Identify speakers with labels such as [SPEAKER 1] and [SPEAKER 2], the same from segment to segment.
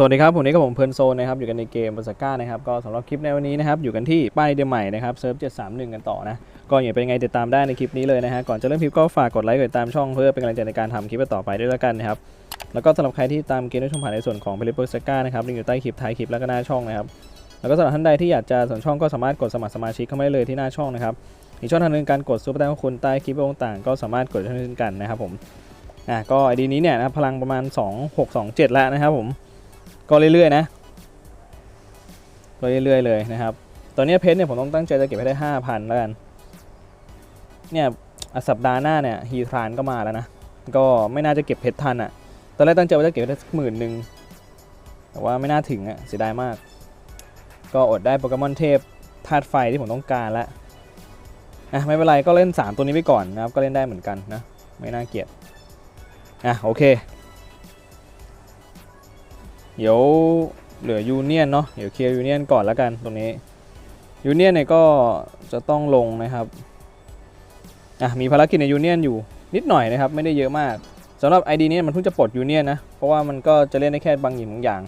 [SPEAKER 1] สวัสดีครับ ผมนี่ก็ผมเพลินโซนนะครับ อยู่กันในเกมบาสก้านะครับ ก็สำหรับคลิปในวันนี้นะครับ อยู่กันที่ป้ายเดียใหม่นะครับเซิร์ฟ731 กันต่อนะ ก็อย่าเป็นไงติดตามได้ในคลิปนี้เลยนะฮะ ก่อนจะเริ่มคลิปก็ฝากกดไลค์กดติดตามช่องเพื่อเป็นกำลังใจในการทำคลิปต่อไปด้วยแล้วกันนะครับ แล้วก็สำหรับใครที่ตามเกมด้วยชมผ่านในส่วนของเพลิปบาสก้านะครับลิงก์อยู่ใต้คลิปท้ายคลิปแล้วก็หน้าช่องนะครับ แล้วก็สำหรับท่านใดที่อยากจะสนช่องก็สามารถกดสมัครสมาชิกเข้ามาได้เลยที่หน้าช่องนะครับอีกช่องทางหนึงการกดซุปเปอร์แตงของคุณใต้คลิปต่างๆก็สามารถกดได้เช่นกันนะครับผมอะก็ไอดีนี้เนี่ยนะพลังประมาณ 2627 แล้วนะครับผม ก็เรื่อยๆนะก็เรื่อยๆเลยนะครับ ตอนนี้เพชรเนี่ยผมต้องตั้งใจจะเก็บให้ได้ห้าพันแล้วกัน เนี่ยอะสัปดาห์หน้าเนี่ยฮีทรานก็มาแล้วนะ ก็ไม่น่าจะเก็บเพชรทันอะ่ะ ตอนแรกตั้งใจว่าจะเก็บได้สักหมื่นหนึ่ง แต่ว่าไม่น่าถึงอะ่ะเสียดายมาก ก็อดได้โปเกมอนเทพธาตุไฟที่ผมต้องการแล้วอะไม่เป็นไรก็เล่น 3 ตัวนี้ไปก่อนนะครับ ก็เล่นได้เหมือนกันนะ ไม่น่าเกลียดอะโอเค เดี๋ยวเหลือยูเนียนเนาะเดี๋ยวเคลียร์ยูเนียนก่อนแล้วกันตรงนี้ยูเนียนเนี่ยก็จะต้องลงนะครับอะมีภารกิจในยูเนียนอยู่นิดหน่อยนะครับ ไม่ได้เยอะมากสำหรับ ID นี้มันเพิ่งจะปลดยูเนียนนะ เพราะว่ามันก็จะเล่นได้แค่บางอย่างบางอย่าง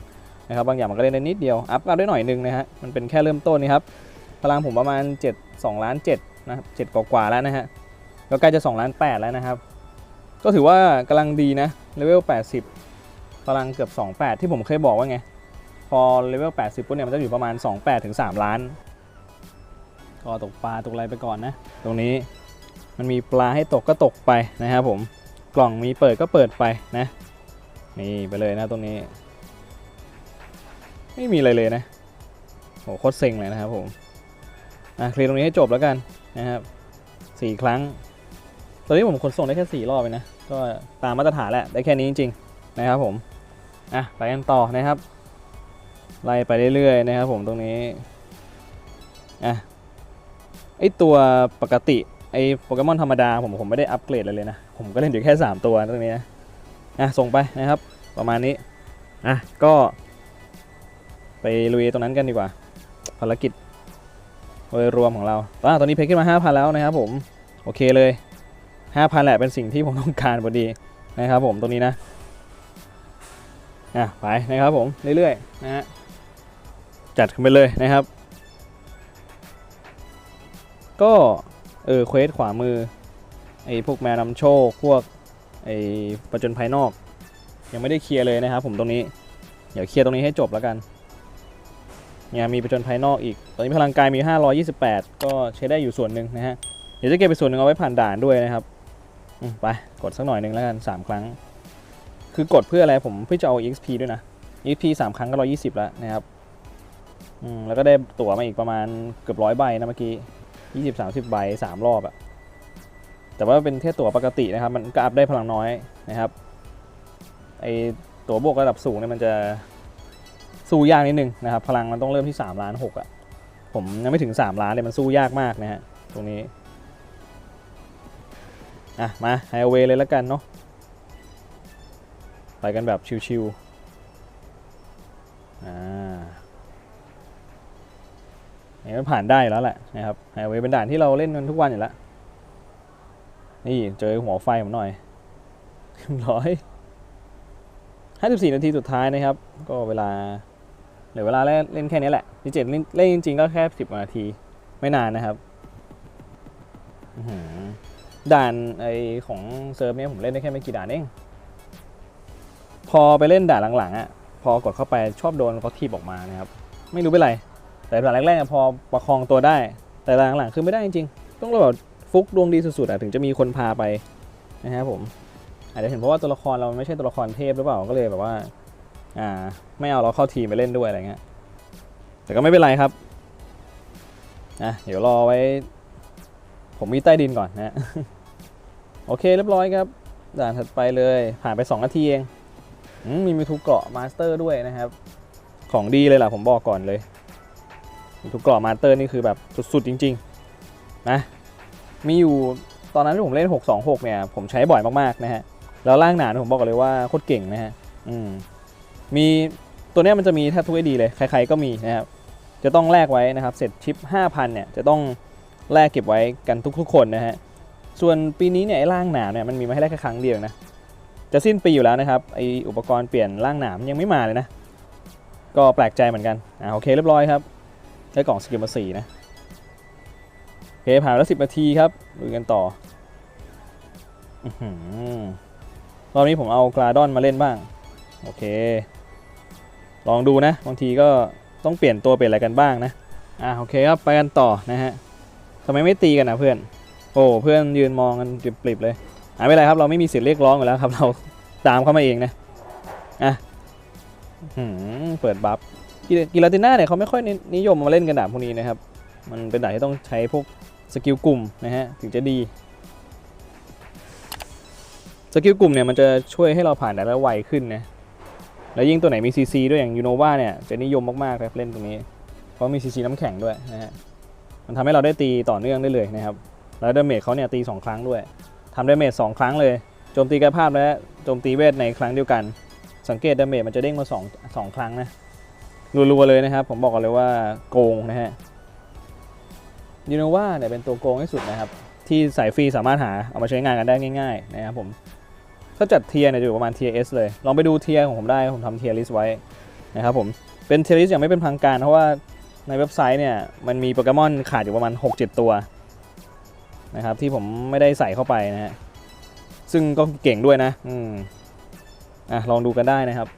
[SPEAKER 1] นะครับบางอย่างมันก็เล่นได้นิดเดียว อัพอัพได้หน่อยนึงนะฮะมันเป็นแค่เริ่มต้นนี่ครับพลังผมประมาณ 7 2ล้าน7นะครับ7กว่าแล้วนะฮะก็ใกล้จะ2ล้าน8แล้วนะครับ ก็ถือว่ากำลังดีนะเลเวล80 พลังเกือบ 28 ที่ผมเคยบอกว่าไง พอเลเวล 80ปุ๊บเนี่ยมันจะอยู่ประมาณ 28 ถึง 3 ล้าน ก็ตกปลาตกอะไรไปก่อนนะ ตรงนี้มันมีปลาให้ตกก็ตกไปนะครับผม กล่องมีเปิดก็เปิดไปนะ นี่ไปเลยนะตรงนี้ ไม่มีอะไรเลยนะโหโคตรเซ็งเลยนะครับผม อะเคลียร์ตรงนี้ให้จบแล้วกันนะครับสี่ครั้ง ตอนนี้ผมขนส่งได้แค่สี่รอบไปนะ ก็ตามมาตรฐานแหละ ได้แค่นี้จริง ๆ นะครับผม อะไปกันต่อนะครับ ไล่ไปเรื่อยๆนะครับผมตรงนี้อะไอตัวปกติไอโปเกมอนธรรมดาผมผมไม่ได้อัปเกรดเลยนะ ผมก็เล่นอยู่แค่ 3 ตัวตรงนี้นะอะส่งไปนะครับประมาณนี้อะก็ไปลุยตรงนั้นกันดีกว่า ภารกิจโดยรวมของเราอะตอนนี้เพชรขึ้นมา 5,000 แล้วนะครับผม โอเคเลย 5,000แหละเป็นสิ่งที่ผมต้องการพอดีนะครับผมตรงนี้นะ อะไปนะครับผมเรื่อยๆนะฮะจัดขึ้นไปเลยนะครับ ก็เออเควสขวามือไอ้พวกแมวนำโชคพวกไอ้ประจนภายนอก ยังไม่ได้เคลียร์เลยนะครับผมตรงนี้ เดี๋ยวเคลียร์ตรงนี้ให้จบแล้วกันเนี่ยมีประจนภายนอกอีก ตอนนี้พลังกายมี 528 ก็ใช้ได้อยู่ส่วนหนึ่งนะฮะ เดี๋ยวจะเก็บไปส่วนหนึ่งเอาไว้ผ่านด่านด้วยนะครับ ไป กดสักหน่อยหนึ่งแล้วกัน 3 ครั้ง คือกดเพื่ออะไรผมเพื่อจะเอา EXP ด้วยนะ EXP 3ครั้งก็120แล้วนะครับอืมแล้วก็ได้ตั๋วมาอีกประมาณเกือบร้อยใบนะเมื่อกี้20 30ใบ3รอบอะแต่ว่าเป็นแค่ตั๋วปกตินะครับ มันก็อัพได้พลังน้อยนะครับไอตั๋วบวกระดับสูงเนี่ยมันจะสู้ยากนิดนึงนะครับ พลังมันต้องเริ่มที่3ล้าน6อะผมยังไม่ถึง 3 ล้านเลยมันสู้ยากมากนะฮะตรงนี้ อะ มาไฮเวย์เลยแล้วกันเนาะ ไปกันแบบชิวๆอ่าเนี่ยผ่านได้แล้วแหละนะครับไฮเวย์เป็นด่านที่เราเล่นกันทุกวันอยู่แล้ว นี่เจอหัวไฟผมหน่อยร้อยห้าสิบสี่นาทีสุดท้ายนะครับ ก็เวลาเหลือเวลาเล่นแค่นี้แหละที่เจ็ดเล่นจริงๆก็แค่สิบนาที ไม่นานนะครับด่านไอของเซิร์ฟเนี้ยผมเล่นได้แค่ไม่กี่ด่านเอง พอไปเล่นด่านหลังๆอะพอกดเข้าไปชอบโดนเขาทีบออกมานะครับไม่รู้เป็นไร แต่ด่านแรกๆอะพอประคองตัวได้ แต่ด่านหลังๆคือไม่ได้จริงๆ ต้องแบบฟุกดวงดีสุดๆอะถึงจะมีคนพาไปนะครับผมอาจจะเห็นเพราะว่าตัวละครเราไม่ใช่ตัวละครเทพหรือเปล่าก็เลยแบบว่าอ่าไม่เอาเราเข้าทีมไปเล่นด้วยอะไรเงี้ยแต่ก็ไม่เป็นไรครับอะเดี๋ยวรอไว้ ผมมีใต้ดินก่อนนะโอเคเรียบร้อยครับด่านถัดไปเลยผ่านไป 2 นาทีเอง มมีมิทูเกราะมาสเตอร์ด้วยนะครับ ของดีเลยล่ะผมบอกก่อนเลยมิทูเกราะมาสเตอร์นี่คือแบบสุดๆจริงๆนะมีอยู่ตอนนั้นที่ผมเล่น 626 เนี่ย ผมใช้บ่อยมากๆนะฮะ แล้วล่างหนานผมบอกเลยว่าโคตรเก่งนะฮะอืมมีตัวเนี้ยมันจะมีแทบทุกไอดีเลย ใครๆก็มีนะครับ จะต้องแลกไว้นะครับ เสร็จชิป 5,000 เนี่ย จะต้องแลกเก็บไว้กันทุกๆ คนนะฮะ ส่วนปีนี้เนี่ยไอ้ล่างหนาเนี่ยมันมีมาให้ได้แค่ครั้งเดียวนะ จะสิ้นปีอยู่แล้วนะครับไออุปกรณ์เปลี่ยนร่างหนามยังไม่มาเลยนะ ก็แปลกใจเหมือนกันอ่าโอเคเรียบร้อยครับได้กล่องสกิลมาสี่นะโอเคผ่านแล้วสิบนาทีครับดูกันต่ออื้อหือรอบนี้ผมเอากราดอนมาเล่นบ้าง โอเค ลองดูนะ บางทีก็ต้องเปลี่ยนตัวเปลี่ยนอะไรกันบ้างนะ อ่าโอเคครับ ไปกันต่อนะฮะทำไมไม่ตีกันนะเพื่อน โอ้เพื่อนยืนมองกันปริบๆเลย อ่าไม่เป็นไรครับเราไม่มีสิทธิ์เรียกร้องอยู่แล้วครับเราตามเข้ามาเองนะอะหือเปิดบัฟกิลาติน่าเนี่ยเขาไม่ค่อยนิยมมาเล่นกันดาบพวกนี้นะครับ มันเป็นดาบที่ต้องใช้พวกสกิลกลุ่มนะฮะถึงจะดีสกิลกลุ่มเนี่ยมันจะช่วยให้เราผ่านด่านได้ไวขึ้นนะ แล้วยิ่งตัวไหนมี CC ด้วยอย่างยูโนวาเนี่ยจะนิยมมากๆครับเล่นตรงนี้ เพราะมี CC น้ำแข็งด้วยนะฮะ มันทำให้เราได้ตีต่อเนื่องได้เลยนะครับ แล้วดาเมจเขาเนี่ยตี 2 ครั้งด้วย ทำดาเมจ2ครั้งเลยโจมตีกายภาพและโจมตีเวทในครั้งเดียวกัน สังเกตดาเมจมันจะเด้งมา2 2ครั้งนะรัวๆเลยนะครับ ผมบอกกันเลยว่าโกงนะฮะยูโนวาเนี่ยเป็นตัวโกงที่สุดนะครับ ที่สายฟรีสามารถหาเอามาใช้งานกันได้ง่าย ๆ นะครับผมถ้าจัดเทียร์เนี่ยจะอยู่ประมาณเทียร์ S เลย ลองไปดูเทียร์ของผมได้ ผมทำเทียร์ลิสต์ไว้นะครับผมเป็นเทียร์ลิสต์อย่างไม่เป็นทางการ เพราะว่าในเว็บไซต์เนี่ยมันมีโปเกมอนขาดอยู่ประมาณ 6-7 ตัว นะครับที่ผมไม่ได้ใส่เข้าไปนะฮะซึ่งก็เก่งด้วยนะอืมอะลองดูกันได้นะครับ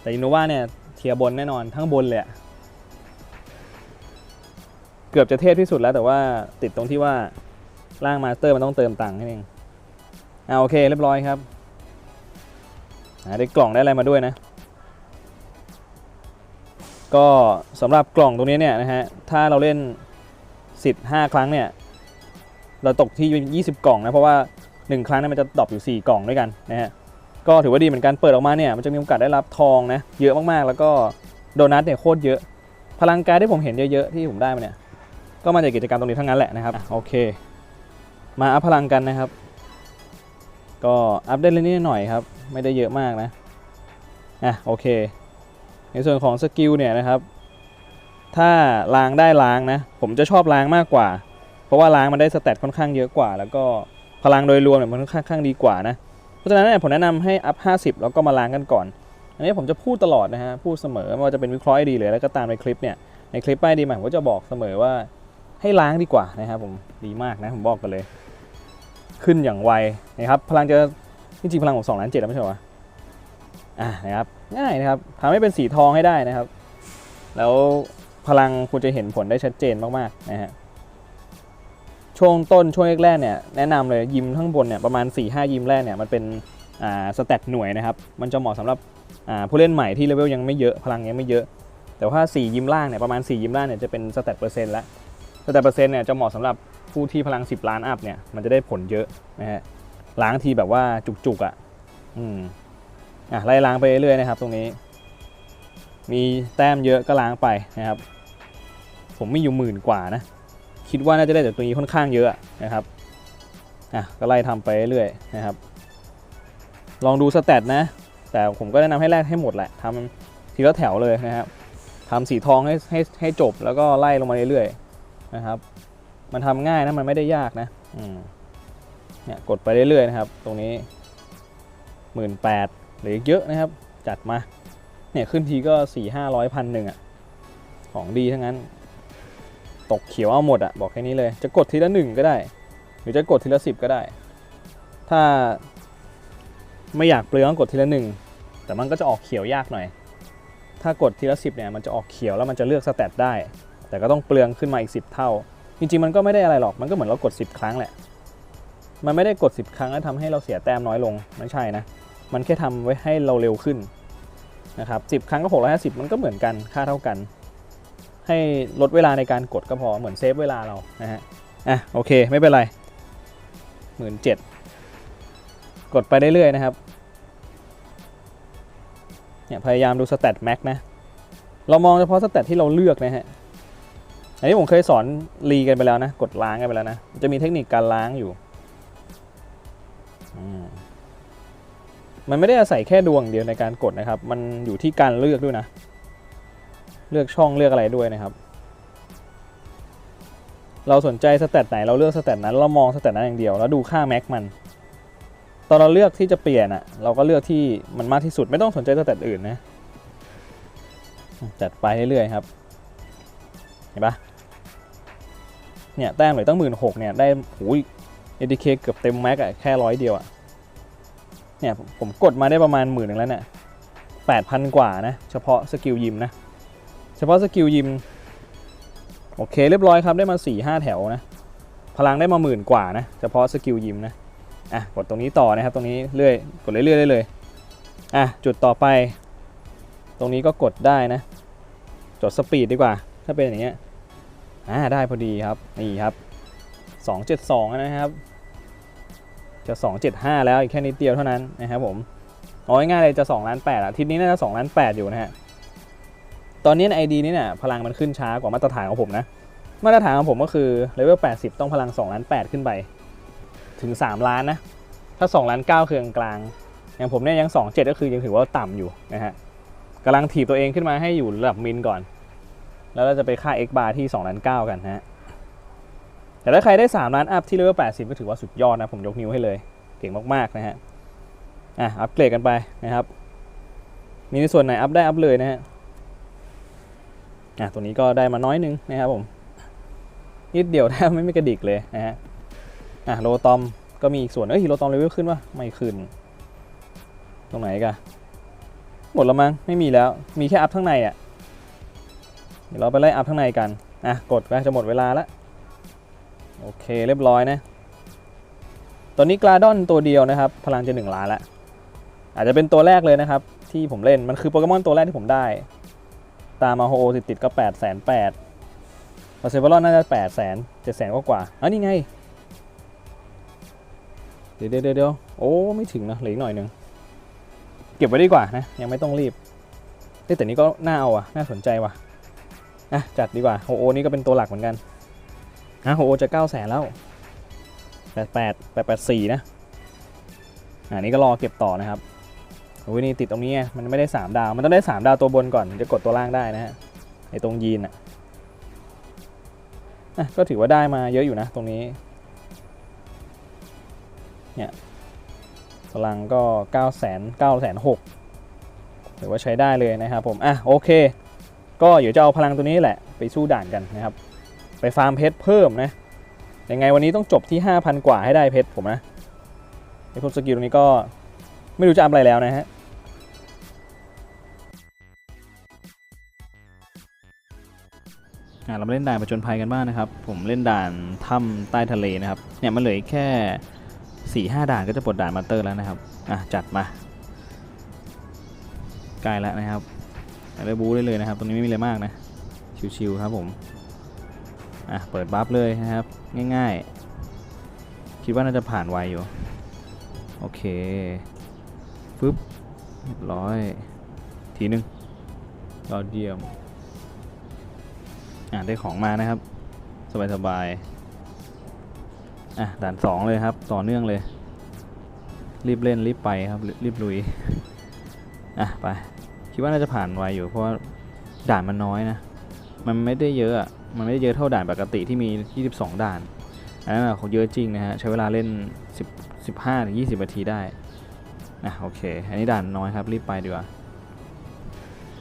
[SPEAKER 1] แต่อินโนวาเนี่ยเทียบนแน่นอนทั้งบนเลยเกือบจะเทพที่สุดแล้วแต่ว่าติดตรงที่ว่าร่างมาสเตอร์มันต้องเติมตังค์นั่นเองอ่าโอเคเรียบร้อยครับได้กล่องได้อะไรมาด้วยนะ ก็สำหรับกล่องตรงนี้เนี่ยนะฮะถ้าเราเล่นสิทธิ์5ครั้งเนี่ย เราตกที่ 20 กล่องนะเพราะว่า 1 ครั้งเนี่ยมันจะดรอปอยู่ 4 กล่องด้วยกันนะฮะก็ถือว่าดีเหมือนกันเปิดออกมาเนี่ยมันจะมีโอกาสได้รับทองนะเยอะมากๆ แล้วก็โดนัทเนี่ยโคตรเยอะ พลังกายที่ผมเห็นเยอะๆที่ผมได้มาเนี่ยก็มาจากกิจกรรมตรงนี้ทั้งนั้นแหละนะครับอะโอเค มาอัพพลังกันนะครับ ก็อัพได้เล็กๆหน่อยๆครับ ไม่ได้เยอะมากนะอะโอเค ในส่วนของสกิลเนี่ยนะครับ ถ้าล้างได้ล้างนะ ผมจะชอบล้างมากกว่า เพราะว่าล้างมันได้สเตตค่อนข้างเยอะกว่า แล้วก็พลังโดยรวมเนี่ยมันค่อนข้างดีกว่านะ เพราะฉะนั้นเนี่ยผมแนะนำให้อัพ 50 แล้วก็มาล้างกันก่อน อันนี้ผมจะพูดตลอดนะฮะ พูดเสมอไม่ว่าจะเป็นวิเคราะห์ไอดีเลยแล้วก็ตามในคลิปเนี่ย ในคลิปป้ายดีใหม่ผมก็จะบอกเสมอว่าให้ล้างดีกว่านะครับผมดีมากนะผมบอกกันเลย ขึ้นอย่างไวนะครับพลังจะจริงๆพลังผมสองล้านเจ็ดแล้วไม่ใช่เหรออ่านะครับง่ายนะครับทำให้เป็นสีทองให้ได้นะครับ แล้วพลังคุณจะเห็นผลได้ชัดเจนมากๆนะฮะ ช่วงต้นช่วงแรกๆเนี่ยแนะนำเลยยิมข้างบนเนี่ยประมาณ 4-5 ยิมแรกเนี่ยมันเป็นอ่าสแตทหน่วยนะครับ มันจะเหมาะสำหรับอ่าผู้เล่นใหม่ที่เลเวลยังไม่เยอะพลังยังไม่เยอะ แต่ว่า 4 ยิมล่างเนี่ยประมาณ 4 ยิมล่างเนี่ยจะเป็นสแตทเปอร์เซ็นต์ละสแตทเปอร์เซ็นต์เนี่ยจะเหมาะสำหรับผู้ที่พลัง 10 ล้านอัพเนี่ยมันจะได้ผลเยอะนะฮะล้างทีแบบว่าจุกๆอะอืมอะไล่ล้างไปเรื่อยๆนะครับตรงนี้ มีแต้มเยอะก็ล้างไปนะครับ ผมมีอยู่หมื่นกว่านะ คิดว่าน่าจะได้จากตัวนี้ค่อนข้างเยอะนะครับอะก็ไล่ทำไปเรื่อยนะครับ ลองดูสแตทนะ แต่ผมก็แนะนำให้แลกให้หมดแหละทำทีละแถวเลยนะครับทำสีทองให้ให้ให้จบแล้วก็ไล่ลงมาเรื่อยๆนะครับ มันทำง่ายนะมันไม่ได้ยากนะอืมเนี่ยกดไปเรื่อยๆนะครับ ตรงนี้หมื่นแปดหรือเยอะนะครับ จัดมาเนี่ยขึ้นทีก็สี่ห้าร้อยพันหนึ่งอะของดีทั้งนั้น ตกเขียวเอาหมดอะบอกแค่นี้เลย จะกดทีละหนึ่งก็ได้ หรือจะกดทีละสิบก็ได้ ถ้าไม่อยากเปลืองกดทีละหนึ่งแต่มันก็จะออกเขียวยากหน่อย ถ้ากดทีละสิบเนี่ยมันจะออกเขียวแล้วมันจะเลือกสแตทได้ แต่ก็ต้องเปลืองขึ้นมาอีก 10 เท่า จริงๆมันก็ไม่ได้อะไรหรอก มันก็เหมือนเรากด 10 ครั้งแหละ มันไม่ได้กด 10 ครั้งแล้วทำให้เราเสียแต้มน้อยลง ไม่ใช่นะ มันแค่ทำไว้ให้เราเร็วขึ้นนะครับ10 ครั้งก็650มันก็เหมือนกัน ค่าเท่ากัน ให้ลดเวลาในการกดก็พอเหมือนเซฟเวลาเรานะฮะอะโอเคไม่เป็นไรหมื่นเจ็ดกดไปเรื่อยๆนะครับเนี่ยพยายามดูสแตทแม็กนะ เรามองเฉพาะสแตทที่เราเลือกนะฮะอันนี้ผมเคยสอนรีกันไปแล้วนะ กดล้างกันไปแล้วนะ จะมีเทคนิคการล้างอยู่มมันไม่ได้อาศัยแค่ดวงเดียวในการกดนะครับ มันอยู่ที่การเลือกด้วยนะ เลือกช่องเลือกอะไรด้วยนะครับ เราสนใจสแตทไหนเราเลือกสแตทนั้นเรามองสแตทนั้นอย่างเดียว แล้วดูค่าแม็กมัน ตอนเราเลือกที่จะเปลี่ยนอะเราก็เลือกที่มันมากที่สุดไม่ต้องสนใจสแตทอื่นนะจัดไปเรื่อยๆครับ เห็นปะเนี่ยแต้มเลือตั้งหมื่นหกเนี่ยได้หูยเอทีเคเกือบเต็มแม็กอะแค่ร้อยเดียวอะเนี่ยผมผมกดมาได้ประมาณหมื่นหนึ่งแล้วเนี่ยแปดพันกว่านะ เฉพาะสกิลยิมนะ เฉพาะสกิลยิม โอเคเรียบร้อยครับได้มา4ี่ห้าแถวนะ พลังได้มาหมื่นกว่านะ เฉพาะสกิลยิมนะ อะ กดตรงนี้ต่อนะครับ ตรงนี้เรื่อย กดเรื่อยๆได้เลย อะ จุดต่อไป ตรงนี้ก็กดได้นะ จดสปีดดีกว่า ถ้าเป็นอย่างเงี้ย อ่า ได้พอดีครับ นี่ครับ 272 นะครับ จะ 275 แล้วอีกแค่นิดเดียวเท่านั้นนะครับผมเอง่ายๆเลยจะ2ล้าน8อะทีนี้น่าจะ2ล้าน8อยู่นะฮะ ตอนนี้ใน ID นี้เนี่ยพลังมันขึ้นช้ากว่ามาตรฐานของผมนะ มาตรฐานของผมก็คือเลเวล80 ต้องพลัง2ล้าน8ขึ้นไป ถึง 3 ล้านนะ ถ้า2ล้าน9คือกลาง อย่างผมเนี่ยยัง 27 ก็คือยังถือว่าต่ำอยู่นะฮะกำลังถีบตัวเองขึ้นมาให้อยู่ระดับมินก่อน แล้วเราจะไปค่า x bar ที่2ล้าน9กันนะฮะแต่ถ้าใครได้ 3 ล้านอัพที่เลเวล80 ก็ถือว่าสุดยอดนะ ผมยกนิ้วให้เลยเก่งมาก ๆ นะฮะ อะ อัปเกรดกันไปนะครับ มีในส่วนไหนอัพได้อัพเลยนะฮะ อะตัวนี้ก็ได้มาน้อยนึงนะครับผมนิดเดียวแทบไม่มีกระดิกเลยนะฮะอะโลตอมก็มีอีกส่วนเอ้ยโลตอมเลเวลขึ้นวะไม่ขึ้น ตรงไหนกันหมดแล้วมั้งไม่มีแล้วมีแค่อัพข้างในอะเดี๋ยวเราไปไล่อัพข้างในกันอะกดไปจะหมดเวลาล้วโอเคเรียบร้อยนะตอนนี้กราดอนตัวเดียวนะครับ พลังจะ1ล้านละอาจจะเป็นตัวแรกเลยนะครับ ที่ผมเล่นมันคือโปเกมอนตัวแรกที่ผมได้ ตามมาโฮโอติดติดก็8 8 0 0 0 0ปาเซเบอรอนน่าจะ8 0 0 0 0 0 7 0 0 0 0กว่าๆอ๋อนี่ไงเดี๋ยวเดี๋ยวเดี๋ยวโอ้ไม่ถึงนะเหลืออีกหน่อยหนึ่งเก็บไว้ดีกว่านะ ยังไม่ต้องรีบเฮ้ยแต่นี้ก็น่าเอาอะ น่าสนใจว่ะอะจัดดีกว่าโฮโอนี่ก็เป็นตัวหลักเหมือนกันนะโฮโอจะ9 0 0 0 0แล้ว88 884นะอันนี้ก็รอเก็บต่อนะครับ โอ้ยนี่ติดตรงนี้ไงมันไม่ได้ 3 ดาว มันต้องได้ 3 ดาวตัวบนก่อนจะกดตัวล่างได้นะฮะไอตรงยีนอะอะก็ถือว่าได้มาเยอะอยู่นะตรงนี้ เนี่ยพลังก็9 0 0 0 0 9 0 0 0ถือว่าใช้ได้เลยนะครับผม อะโอเค ก็เดี๋ยวจะเอาพลังตัวนี้แหละไปสู้ด่านกันนะครับ ไปฟาร์มเพชรเพิ่มนะ ยังไงวันนี้ต้องจบที่ 5,000 กว่าให้ได้เพชรผมนะไอ้พวกสกิลตรงนี้ก็ไม่รู้จะอัพอะไรแล้วนะฮะ อะเรามาเล่นด่านประจนภัยกันบ้างนะครับ ผมเล่นด่านถ้ำใต้ทะเลนะครับเนี่ยมันเหลือแค่4ี่ห้าด่านก็จะปลดด่านมาเตอร์แล้วนะครับอะจัดมาใกล้แล้วนะครับได้บูได้เลยนะครับตรงนี้ไม่มีอะไรมากนะชิวๆครับผมอะเปิดบัฟเลยนะครับง่ายๆ คิดว่าน่าจะผ่านไวอยู่โอเคฟึบเรียบร้อยทีหนึ่งยอดเยี่ยม อะได้ของมานะครับ สบายๆอะด่านสองเลยครับ ต่อเนื่องเลย รีบเล่นรีบไปครับรีบลุยอะไป คิดว่าน่าจะผ่านไวอยู่เพราะว่าด่านมันน้อยนะ มันไม่ได้เยอะมันไม่ได้เยอะเท่าด่านปกติที่มี 22 ด่าน อันนั้นเขาเยอะจริงนะฮะ ใช้เวลาเล่น 10 15ถึง20นาทีได้อะโอเค อันนี้ด่านน้อยครับ รีบไปดีกว่า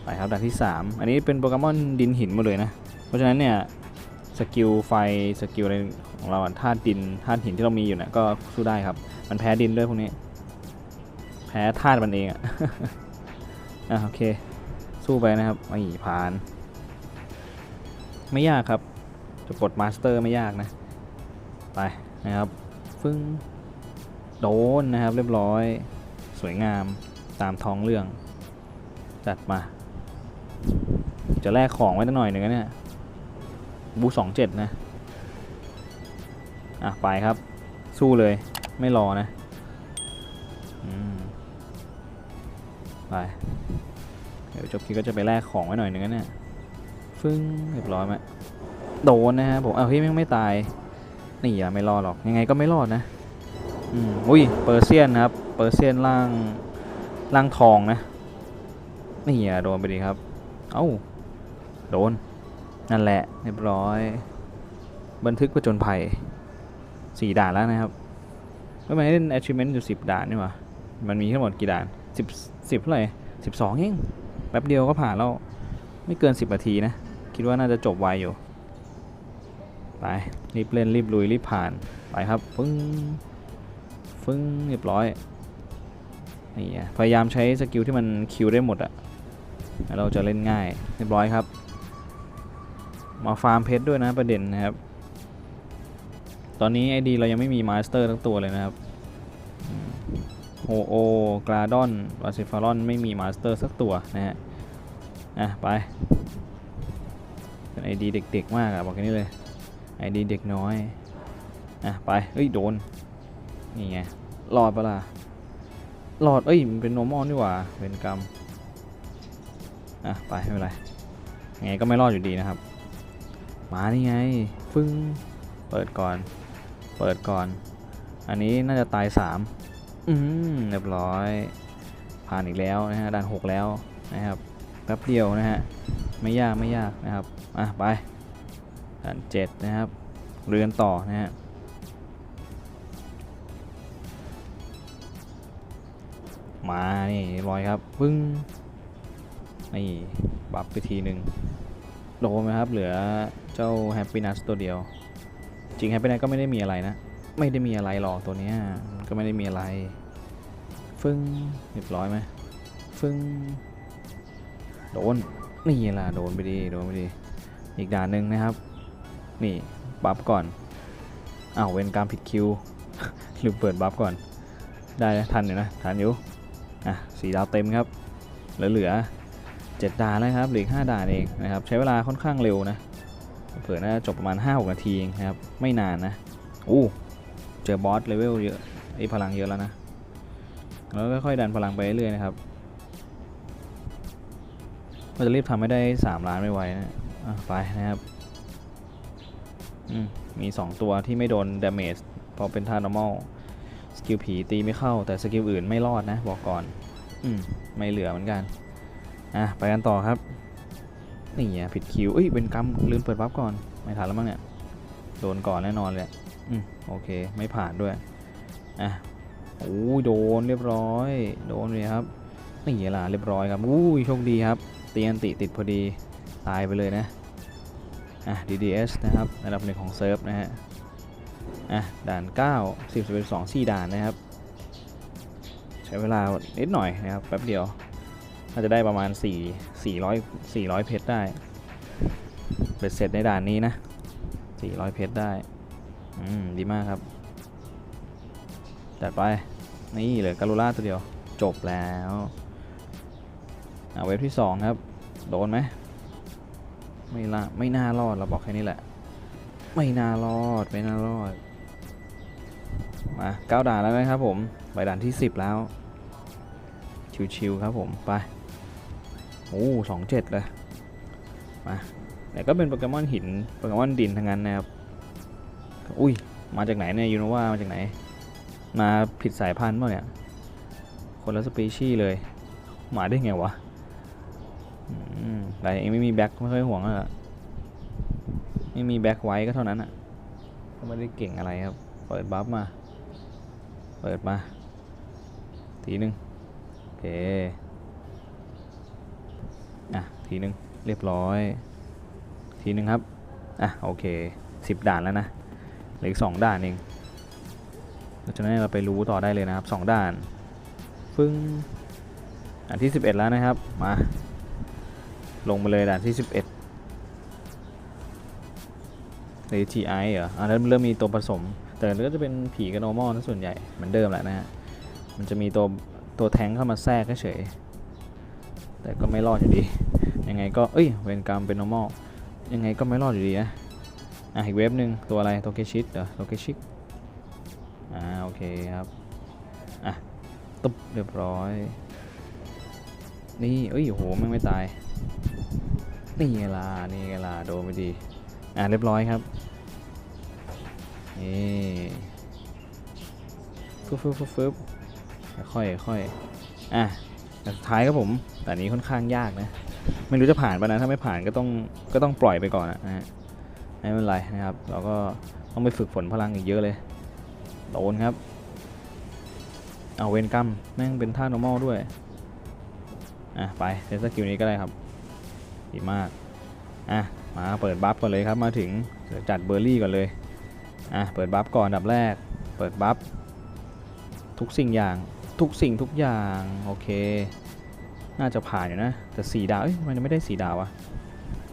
[SPEAKER 1] ไปครับด่านที่ 3 อันนี้เป็นโปเกมอนดินหินหมดเลยนะ เพราะฉะนั้นเนี่ยสกิลไฟสกิลอะไรของเราธาตุดินธาตุหินที่เรามีอยู่เนี่ยก็สู้ได้ครับ มันแพ้ดินด้วยพวกนี้ แพ้ธาตุมันเองอะอะโอเค สู้ไปนะครับไม่ผ่าน ไม่ยากครับ จะปลดมาสเตอร์ไม่ยากนะ ไปนะครับฟึ่งโดนนะครับ เรียบร้อย สวยงามตามท้องเรื่อง จัดมา จะแลกของไว้ตั้งหน่อยหนึ่งนะเนี่ย บูสองเจ็ดนะ อะ ไปครับ สู้เลย ไม่รอนะอไป เดี๋ยวจบคลิปก็จะไปแลกของไว้หน่อยนึงนะเนี่ย ฟึ่งเรียบร้อยไหมโดนนะฮะผมเอาเฮ้ยแม่ไม่ตาย นี่อะไม่รอดหรอก ยังไงก็ไม่รอดนะ อืมอุ้ย เปอร์เซียนนะครับ เปอร์เซียนล่าง ล่างทองนะ นี่อะโดนไปดีครับ เอ้า โดน นั่นแหละเรียบร้อย บันทึกประจนภัยสี่ด่านแล้วนะครับไม่ไมเล่น achievement อยู่สิบด่านนี่ว่ามันมีทั้งหมดกี่ด่านสิบสิบเท่าไหร่สิบสองเองแป๊บเดียวก็ผ่านแล้ว ไม่เกิน10นาทีนะ คิดว่าน่าจะจบไวอยู่ ไป รีบเล่นรีบลุยรีบผ่าน ไปครับ ฟึ้ง ฟึ้งเรียบร้อยนี่พยายามใช้สกิลที่มันคิวได้หมดอะเราจะเล่นง่าย เรียบร้อยครับ มาฟาร์มเพชรด้วยนะประเด็นนะครับ ตอนนี้ไอดีเรายังไม่มีมาสเตอร์ทั้งตัวเลยนะครับโฮโอกราดอนวาซิฟารอนไม่มีมาสเตอร์สักตัวนะฮะ อะ ไป เป็นไอดีเด็กๆ มากอะบอกแค่นี้เลยไอดีเด็กน้อย อะ ไปเฮ้ย โดน นี่ไงรอดปะล่ะรอด เอ้ย มันเป็นโนมอลนี่หว่าเป็นกรรม อะ ไป ไม่เป็นไร ไงก็ไม่รอดอยู่ดีนะครับ มานี่ไง ฟึ้ง เปิดก่อน เปิดก่อน อันนี้น่าจะตาย3อืมเรียบร้อย ผ่านอีกแล้วนะฮะด่าน6แล้วนะครับแป๊บเดียวนะฮะ ไม่ยากไม่ยากนะครับ อะไปด่าน7นะครับ เรือนต่อนะฮะมา นี่เรียบร้อยครับ ปึ้ง นี่ บัฟไปทีหนึ่ง โดนไหมครับ เหลือเจ้าแฮปปี้นัสตัวเดียว จริงแฮปปี้นัสก็ไม่ได้มีอะไรนะ ไม่ได้มีอะไรหรอกตัวเนี้ยก็ไม่ได้มีอะไร ฟึ้งเรียบร้อยไหมฟึ้งโดนนี่ล่ะโดนไปดีโดนไปดีอีกด่านหนึ่งนะครับ นี่บัฟก่อนอ้าวเวนกรรมผิดคิวลืมเปิดบัฟก่อน ได้นะทันอยู่นะทันอยู่อะสีดาวเต็มครับเหลือ เจ็ดด่านแล้วครับหลืออกห้าด่านเองนะครับใช้เวลาค่อนข้างเร็วนะเผื่อน่าจะจบประมาณ 5-6 นาทีเองนะครับไม่นานนะอู้เจอบอสเลเวลเยอะไอ้พลังเยอะแล้วนะแล้วก็ค่อยๆดันพลังไปเรื่อยๆนะครับก็จะรีบทำให้ได้ 3 ล้านไม่ไวนะไปนะครับมี 2 ตัวที่ไม่โดน damage เพราะเป็นท่า normal สกิลผีตีไม่เข้าแต่สกิลอื่นไม่รอดนะบอกก่อน อืม ไม่เหลือเหมือนกัน อะไปกันต่อครับนี่อะผิดคิวเอ้ยเป็นกรรมลืมเปิดบัฟก่อนไม่ทันแล้วมั้งเนี่ยโดนก่อนแน่นอนเลยอืมโอเคไม่ผ่านด้วยอะโอ้ยโดนเรียบร้อย โดนเลยครับนี่ล่ะเรียบร้อยครับอุ้ยโชคดีครับเตียนติติดพอดีตายไปเลยนะอะ DDS นะครับระดับหนึ่งของเซิร์ฟนะฮะอะด่าน 9 10 12 4ด่านนะครับ ใช้เวลานิดหน่อยนะครับแป๊บเดียว น่าจะได้ประมาณ 4 400 400 เพชรได้เบ็ดเสร็จในด่านนี้นะ 400 เพชรได้ อืม ดีมากครับ จัดไป นี่เหลือกาลูล่าตัวเดียว จบแล้วเอะเว็บที่ 2 ครับ โดนไหม ไม่ละไม่น่ารอด เราบอกแค่นี้แหละ ไม่น่ารอด ไม่น่ารอด มาเก้าด่านแล้วนะครับผม ไปด่านที่ 10 แล้ว ชิวๆครับผม ไป โอ้สองเจ็ดเลยมาแต่ก็เป็นโปเกมอนหินโปเกมอนดินทั้งนั้นนะครับอุ้ยมาจากไหนเนี่ยยูโนวามาจากไหน มาผิดสายพันธุ์เปล่าเนี่ย คนละสปีชีส์เลย มาได้ไงวะแต่เองไม่มีแบ็คไม่ค่อยห่วงอะไม่มีแบ็คไว้ก็เท่านั้นอะก็ไม่ได้เก่งอะไรครับ เปิดบัฟมา เปิดมา ทีหนึ่งโอเค อะทีหนึ่งเรียบร้อย ทีหนึ่งครับ อะโอเคสิบด่านแล้วนะเหลืออีกสองด่านเองเราจะให้เราไปรู้ต่อได้เลยนะครับสองด่านฟึ่งอันที่สิบเอ็ดแล้วนะครับมาลงมาเลยด่านที่สิบเอ็ดเลทีไอเหรออะแล้วเริ่มมีตัวผสม แต่ก็จะเป็นผีกับ normal นะส่วนใหญ่เหมือนเดิมแหละนะฮะมันจะมีตัวตัวแทงเข้ามาแทรกเฉย แต่ก็ไม่รอดอยู่ดี ยังไงก็ เอ้ย เวนกรรมเป็น normal ยังไงก็ไม่รอดอยู่ดีนะอะอีกเว็บหนึ่งตัวอะไรตัวเกชิตเหรอตัวเกชิกอ่าโอเคครับอะตุ๊บเรียบร้อย นี่เอ้ยโหม่งไม่ตาย นี่ไงล่ะนี่ไงล่ะโดนไปดีอะเรียบร้อยครับนี่ฟึบฟึบฟึบฟึบค่อยค่อยอะ แต่ท้ายครับผม แต่นี้ค่อนข้างยากนะ ไม่รู้จะผ่านปะนะ ถ้าไม่ผ่านก็ต้องก็ต้องปล่อยไปก่อนนะฮะ ไม่เป็นไรนะครับ เราก็ต้องไปฝึกฝนพลังอีกเยอะเลย โดนครับ เอาเวนกรรมแม่งเป็นท่า normal ด้วย อะไปเซนสกิลนี้ก็ได้ครับ ดีมาก อะมาเปิดบัฟก่อนเลยครับ มาถึงจัดเบอร์รี่ก่อนเลย อะเปิดบัฟก่อนดับแรก เปิดบัฟทุกสิ่งอย่าง ทุกสิ่งทุกอย่าง โอเค น่าจะผ่านอยู่นะ แต่สีดาว เอ้ยทำไมไม่ได้สีดาวอะ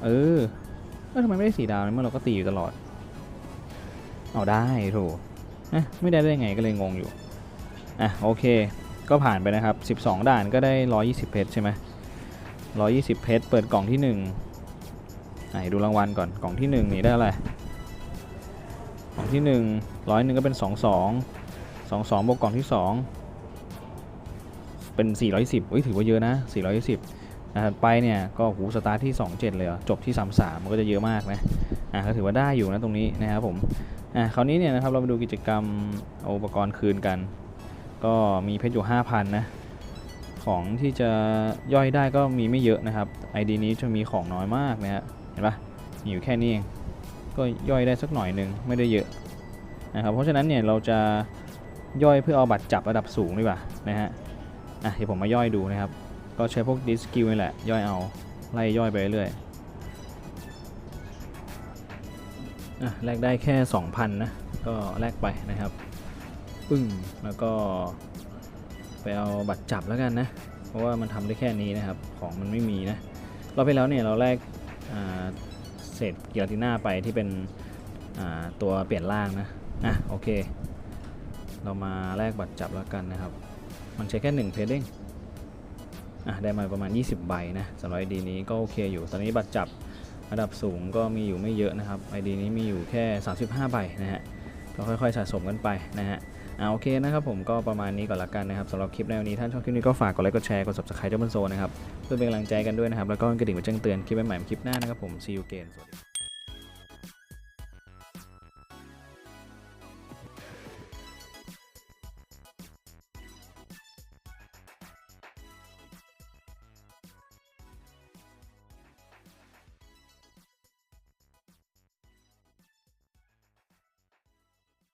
[SPEAKER 1] เออเอ้ทำไมไม่ได้สีดาวเนี่ยเมื่อเราก็ตีอยู่ตลอด เอาได้โถเอ๊ะไม่ได้ได้ไงก็เลยงงอยู่ อะโอเค ก็ผ่านไปนะครับ 12 ด่านก็ได้ 120 เพชรใช่ไหม120 เพชร เปิดกล่องที่1ไหนดูรางวัลก่อน กล่องที่1นี่ได้อะไร กล่องที่1ร้อยหนึ่งก็เป็น 22 22บวกกล่องที่ 2 เป็น 410อุ้ยถือว่าเยอะนะ 410นะครับไปเนี่ยก็หูสตาร์ทที่ 27 เลยเหรอจบที่ 33 มันก็จะเยอะมากนะอะก็ถือว่าได้อยู่นะตรงนี้นะครับผมอะคราวนี้เนี่ยนะครับเรามาดูกิจกรรมเอาอุปกรณ์คืนกัน ก็มีเพชรอยู่ 5,000 นะของที่จะย่อยได้ก็มีไม่เยอะนะครับ ID นี้จะมีของน้อยมากนะฮะเห็นปะมีอยู่แค่นี้เองก็ย่อยได้สักหน่อยหนึ่งไม่ได้เยอะนะครับเพราะฉะนั้นเนี่ยเราจะย่อยเพื่อเอาบัตรจับระดับสูงดีกว่านะฮะ อะเดี๋ยวผมมาย่อยดูนะครับ ก็ใช้พวกดิสกิลนี่แหละ ย่อยเอา ไล่ย่อยไปเรื่อยอะแลกได้แค่ 2,000 นะ ก็แลกไปนะครับ ปึ้ง แล้วก็ ไปเอาบัตรจับแล้วกันนะ เพราะว่ามันทำได้แค่นี้นะครับ ของมันไม่มีนะ เราไปแล้วเนี่ยเราแลกเศษกิลาติน่าไปที่เป็นตัวเปลี่ยนร่างนะ อะโอเค เรามาแลกบัตรจับแล้วกันนะครับ มันใช้แค่1เพจเองอะได้มาประมาณ 20 ใบนะสำหรับ ID นี้ก็โอเคอยู่ ตอนนี้บัตรจับระดับสูงก็มีอยู่ไม่เยอะนะครับ ID นี้มีอยู่แค่ 35 ใบนะฮะก็ค่อยๆสะสมกันไปนะฮะอ่าโอเคนะครับผมก็ประมาณนี้ก่อนละกันนะครับสำหรับคลิปในวันนี้ท่านชอบคลิปนี้ก็ฝากกดไลค์กดแชร์กด subscribe เจ้าบนโซนนะครับเพื่อเป็นกำลังใจกันด้วยนะครับแล้วก็กระดิ่งมาแจ้งเตือนคลิปใหม่ๆคลิปหน้านะครับผม see you again สวัสดี